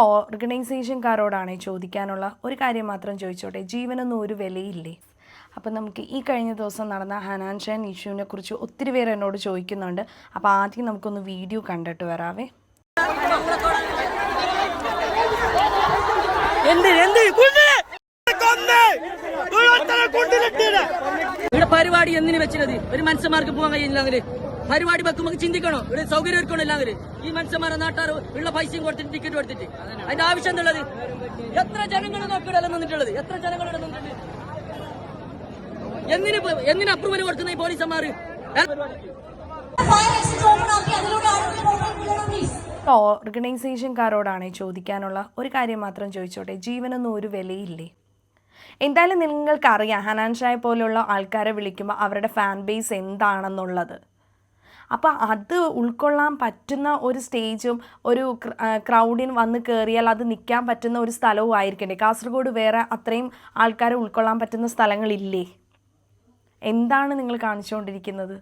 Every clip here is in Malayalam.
ഓർഗനൈസേഷൻകാരോടാണ് ചോദിക്കാനുള്ള ഒരു കാര്യം മാത്രം ചോദിച്ചോട്ടെ? ജീവനൊന്നും ഒരു വിലയില്ലേ? അപ്പം നമുക്ക് ഈ കഴിഞ്ഞ ദിവസം നടന്ന ഹനാൻ ഷാൻ ഇഷ്യൂവിനെ കുറിച്ച് ഒത്തിരി പേര് എന്നോട് ചോദിക്കുന്നുണ്ട്. അപ്പോൾ ആദ്യം നമുക്കൊന്ന് വീഡിയോ കണ്ടിട്ട് വരാവേ. ഇവിടെ പരിപാടി എന്തിനു വെച്ചിരുന്നത് ഒരു മനുഷ്യന്മാർക്ക് പോകാൻ കഴിയില്ല അങ്ങനെ. പരിപാടി വെക്കുമ്പോൾ ചിന്തിക്കണോ? ഇവിടെ സൗകര്യം ഒരുക്കണോ ഇല്ലാങ്ങനെ ഈ മനുഷ്യന്മാരെ നാട്ടാർ ഉള്ള പൈസയും കൊടുത്തിട്ട് ടിക്കറ്റ് കൊടുത്തിട്ട്. അതിന്റെ ആവശ്യം എന്തുള്ളത്? എത്ര ജനങ്ങൾ നോക്കിയിടല്ല നിന്നിട്ടുള്ളത്? എത്ര ജനങ്ങൾ നിന്നിട്ടുണ്ട്? എന്തിന് അപ്രൂവൽ കൊടുക്കുന്ന ഈ പോലീസന്മാർ ഓർഗനൈസേഷൻകാരോടാണ് ചോദിക്കാനുള്ള ഒരു കാര്യം മാത്രം ചോദിച്ചോട്ടെ? ജീവനൊന്നും ഒരു വിലയില്ലേ? എന്തായാലും നിങ്ങൾക്കറിയാം ഹനാൻ ഷായെ പോലുള്ള ആൾക്കാരെ വിളിക്കുമ്പോൾ അവരുടെ ഫാൻ ബേസ് എന്താണെന്നുള്ളത്. അപ്പോൾ അത് ഉൾക്കൊള്ളാൻ പറ്റുന്ന ഒരു സ്റ്റേജും ഒരു ക്രൗഡിന് വന്ന് കയറിയാൽ അത് നിൽക്കാൻ പറ്റുന്ന ഒരു സ്ഥലവും ആയിരിക്കണ്ടേ? കാസർഗോഡ് വേറെ അത്രയും ആൾക്കാരെ ഉൾക്കൊള്ളാൻ പറ്റുന്ന സ്ഥലങ്ങളില്ലേ? എന്താണ് നിങ്ങൾ കാണിച്ചുകൊണ്ടിരിക്കുന്നത്?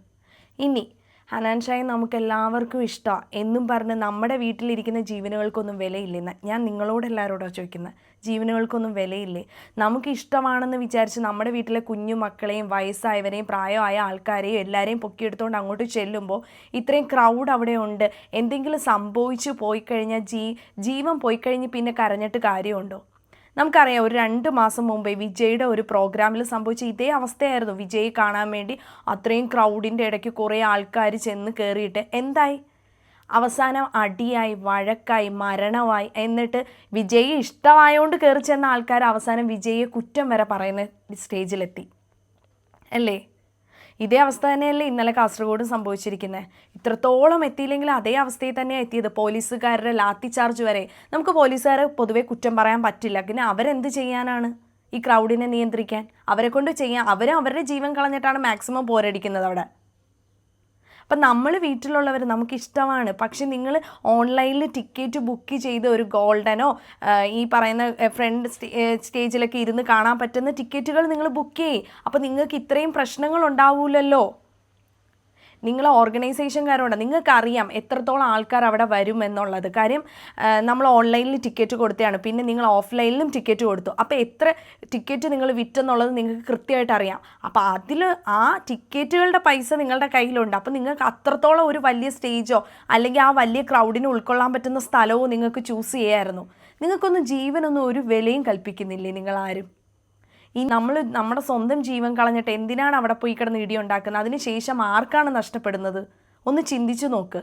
ഇനി ഹനാൻ ഷായെ നമുക്ക് എല്ലാവർക്കും ഇഷ്ടമാണ് എന്നും പറഞ്ഞ് നമ്മുടെ വീട്ടിലിരിക്കുന്ന ജീവനുകൾക്കൊന്നും വിലയില്ലെന്ന് ഞാൻ നിങ്ങളോട് എല്ലാവരോടോ ചോദിക്കുന്നത് ജീവനുകൾക്കൊന്നും വിലയില്ലേ? നമുക്ക് ഇഷ്ടമാണെന്ന് വിചാരിച്ച് നമ്മുടെ വീട്ടിലെ കുഞ്ഞു മക്കളെയും വയസ്സായവരെയും പ്രായമായ ആൾക്കാരെയും എല്ലാവരെയും പൊക്കിയെടുത്തുകൊണ്ട് അങ്ങോട്ട് ചെല്ലുമ്പോൾ ഇത്രയും ക്രൗഡ് അവിടെ ഉണ്ട്. എന്തെങ്കിലും സംഭവിച്ചു പോയി കഴിഞ്ഞാൽ ജീ ജീവൻ പോയി കഴിഞ്ഞ് പിന്നെ കരഞ്ഞിട്ട് കാര്യമുണ്ടോ? നമുക്കറിയാം ഒരു രണ്ട് മാസം മുമ്പേ വിജയുടെ ഒരു പ്രോഗ്രാമിൽ സംഭവിച്ച ഇതേ അവസ്ഥയായിരുന്നു. വിജയ് കാണാൻ വേണ്ടി അത്രയും ക്രൗഡിന്റെ ഇടയ്ക്ക് കുറേ ആൾക്കാർ ചെന്ന് കയറിയിട്ട് എന്തായി? അവസാനം അടിയായി വഴക്കായി മരണമായി. എന്നിട്ട് വിജയ് ഇഷ്ടമായോണ്ട് കയറി ചെന്ന ആൾക്കാർ അവസാനം വിജയെ കുറ്റം വരെ പറയുന്ന സ്റ്റേജിലെത്തി അല്ലേ? ഇതേ അവസ്ഥ തന്നെയല്ലേ ഇന്നലെ കാസർഗോഡും സംഭവിച്ചിരിക്കുന്നത് ഇത്രത്തോളം എത്തിയില്ലെങ്കിൽ അതേ അവസ്ഥയിൽ തന്നെയാണ് എത്തിയത്. പോലീസുകാരുടെ ലാത്തി ചാർജ് വരെ. നമുക്ക് പോലീസുകാരെ പൊതുവെ കുറ്റം പറയാൻ പറ്റില്ല. പിന്നെ അവരെന്ത് ചെയ്യാനാണ്? ഈ ക്രൗഡിനെ നിയന്ത്രിക്കാൻ. അവരെ കൊണ്ട് ചെയ്യാൻ അവരും അവരുടെ ജീവൻ കളഞ്ഞിട്ടാണ് മാക്സിമം പോരടിക്കുന്നത് അവിടെ. അപ്പം നമ്മൾ വീട്ടിലുള്ളവർ നമുക്ക് ഇഷ്ടമാണ് പക്ഷെ നിങ്ങൾ ഓൺലൈനിൽ ടിക്കറ്റ് ബുക്ക് ചെയ്ത് ഒരു ഗോൾഡനോ ഈ പറയുന്ന ഫ്രണ്ട് സ്റ്റേജിലൊക്കെ ഇരുന്ന് കാണാൻ പറ്റുന്ന ടിക്കറ്റുകൾ നിങ്ങൾ ബുക്ക് ചെയ്യ്. അപ്പോൾ നിങ്ങൾക്ക് ഇത്രയും പ്രശ്നങ്ങൾ ഉണ്ടാവൂലല്ലോ നിങ്ങൾ ഓർഗനൈസേഷൻകാരോട് നിങ്ങൾക്ക് അറിയാം എത്രത്തോളം ആൾക്കാർ അവിടെ വരും എന്നുള്ളത് കാര്യം നമ്മൾ ഓൺലൈനിൽ ടിക്കറ്റ് കൊടുത്തതാണ് പിന്നെ നിങ്ങൾ ഓഫ്ലൈനിലും ടിക്കറ്റ് കൊടുത്തു. അപ്പോൾ എത്ര ടിക്കറ്റ് നിങ്ങൾ വിറ്റെന്നുള്ളത് നിങ്ങൾക്ക് കൃത്യമായിട്ട് അറിയാം. അപ്പോൾ അതിൽ ആ ടിക്കറ്റുകളുടെ പൈസ നിങ്ങളുടെ കയ്യിലുണ്ട്. അപ്പോൾ നിങ്ങൾക്ക് അത്രത്തോളം ഒരു വലിയ സ്റ്റേജോ അല്ലെങ്കിൽ ആ വലിയ ക്രൗഡിനെ ഉൾക്കൊള്ളാൻ പറ്റുന്ന സ്ഥലവും നിങ്ങൾക്ക് ചൂസ് ചെയ്യാമായിരുന്നു നിങ്ങൾക്കൊന്നും ജീവനൊന്നും ഒരു വിലയും കൽപ്പിക്കുന്നില്ലേ നിങ്ങളാരും? ഈ നമ്മൾ നമ്മുടെ സ്വന്തം ജീവൻ കളഞ്ഞിട്ട് എന്തിനാണ് അവിടെ പോയി കിടന്ന് ഇടിയുണ്ടാക്കുന്നത്? അതിനുശേഷം അതിന് ശേഷം ആർക്കാണ് നഷ്ടപ്പെടുന്നത്? ഒന്ന് ചിന്തിച്ചു നോക്ക്.